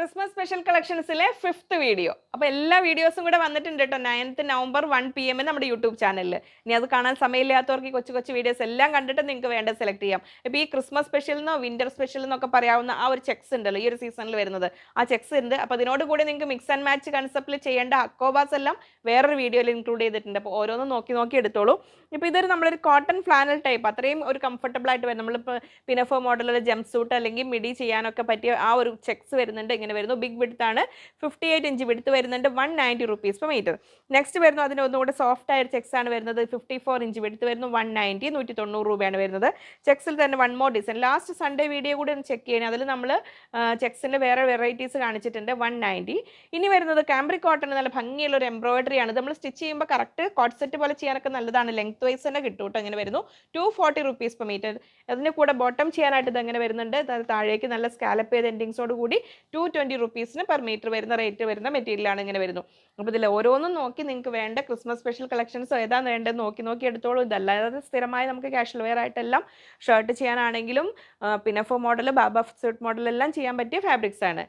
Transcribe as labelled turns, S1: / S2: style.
S1: Christmas special കളക്ഷൻസിലെ fifth video അപ്പോൾ എല്ലാ വീഡിയോസും കൂടെ വന്നിട്ടുണ്ട് കേട്ടോ നയൻത്ത് നവംബർ വൺ പി എമ്മിന് നമ്മുടെ യൂട്യൂബ് ചാനലിൽ ഇനി അത് കാണാൻ സമയമില്ലാത്തവർക്ക് ഈ കൊച്ചു കൊച്ചു വീഡിയോസ് എല്ലാം കണ്ടിട്ട് നിങ്ങൾക്ക് വേണ്ട സെലക്ട് ചെയ്യാം. ഇപ്പോൾ ഈ ക്രിസ്മസ് സ്പെഷ്യൽ എന്നോ വിന്റർ സ്പെഷ്യൽ എന്നൊക്കെ പറയാവുന്ന ആ ഒരു ചെക്സ് ഉണ്ടല്ലോ ഈ ഒരു സീസണിൽ വരുന്നത്. ആ ചെക്സ് ഉണ്ട്. അപ്പോൾ അതിനോട് കൂടി നിങ്ങൾക്ക് മിക്സ് ആൻഡ് മാച്ച് കൺസെപ്റ്റിൽ ചെയ്യേണ്ട അക്കോബാസ് എല്ലാം വേറൊരു വീഡിയോയിൽ ഇൻക്ലൂഡ് ചെയ്തിട്ടുണ്ട്. അപ്പോൾ ഓരോന്നും നോക്കി നോക്കി എടുത്തോളൂ. ഇപ്പോൾ ഇതൊരു നമ്മളൊരു കോട്ടൺ ഫ്ലാനൽ ടൈപ്പ് അത്രയും ഒരു കംഫർട്ടബിൾ ആയിട്ട് വരും. നമ്മളിപ്പോൾ പിനഫോ മോഡലിൽ ജംപ് സൂട്ട് അല്ലെങ്കിൽ മിഡി ചെയ്യാനൊക്കെ പറ്റിയ ആ ഒരു ചെക്സ് വരുന്നുണ്ട്. ഇങ്ങനെ വരുന്നു. ബിഗ് വിഡ്ത്ത് ആണ്. ഫിഫ്റ്റി എയ്റ്റ് ഇഞ്ച് വിടുത്ത് വരുന്നുണ്ട്. One ninety rupees per metre next വരുന്നു. അതിന് ഒന്നുകൂടെ സോഫ്റ്റ് ആയ ചെക്സ് ആണ് വരുന്നത്. ഫിഫ്റ്റി ഫോർ ഇഞ്ച് വിടുത്ത് വരുന്നു. വൺ നയന്റി നൂറ്റി തൊണ്ണൂറ് രൂപയാണ് വരുന്നത്. ചെക്സിൽ തന്നെ one more design last Sunday video കൂടി ഒന്ന് ചെക്ക് ചെയ്യണേ. അതിൽ നമ്മൾ ചെക്സിന്റെ വേറെ വെറൈറ്റീസ് കാണിച്ചിട്ടുണ്ട്. വൺ നയന്റി ഇനി വരുന്നത് കാംബ്രിക് കോട്ടൺ നല്ല ഭംഗിയുള്ള ഒരു എംബ്രോയിഡറി ആണ്. നമ്മൾ സ്റ്റിച്ച് ചെയ്യുമ്പോൾ കറക്റ്റ് കോട്ട് സെറ്റ് പോലെ ചെയ്യാനൊക്കെ നല്ലതാണ്. ലെങ്ത് വൈസ് തന്നെ കിട്ടും കേട്ടോ. ഇങ്ങനെ വരുന്നു. Two forty rupees per metre അതിന് കൂടെ ബോട്ടം ചെയ്യാനായിട്ട് ഇത് അങ്ങനെ വരുന്നുണ്ട്? താഴേക്ക് നല്ല സ്കാലപ്പ് ചെയ്ത എൻഡിങ്സോട് കൂടി ടു ട്വന്റി റുപ്പീസിന് പെർ മീറ്റർ വരുന്ന റേറ്റ് വരുന്ന മെറ്റീരിയലാണ് ഇങ്ങനെ വരുന്നു അപ്പോൾ ഇതിൽ ഓരോന്നും നോക്കി നിങ്ങൾക്ക് വേണ്ട ക്രിസ്മസ് സ്പെഷ്യൽ കളക്ഷൻസ് ഏതാണ് വേണ്ടത് നോക്കി നോക്കി എടുത്തോളൂ. ഇതല്ലാതെ സ്ഥിരമായി നമുക്ക് കാഷ്വൽ വെയർ ആയിട്ടെല്ലാം ഷർട്ട് ചെയ്യാനാണെങ്കിലും പിന്നെ ഫോ മോഡൽ ബാബ സ്യൂട്ട് മോഡൽ എല്ലാം ചെയ്യാൻ പറ്റിയ ഫാബ്രിക്സ് ആണ്.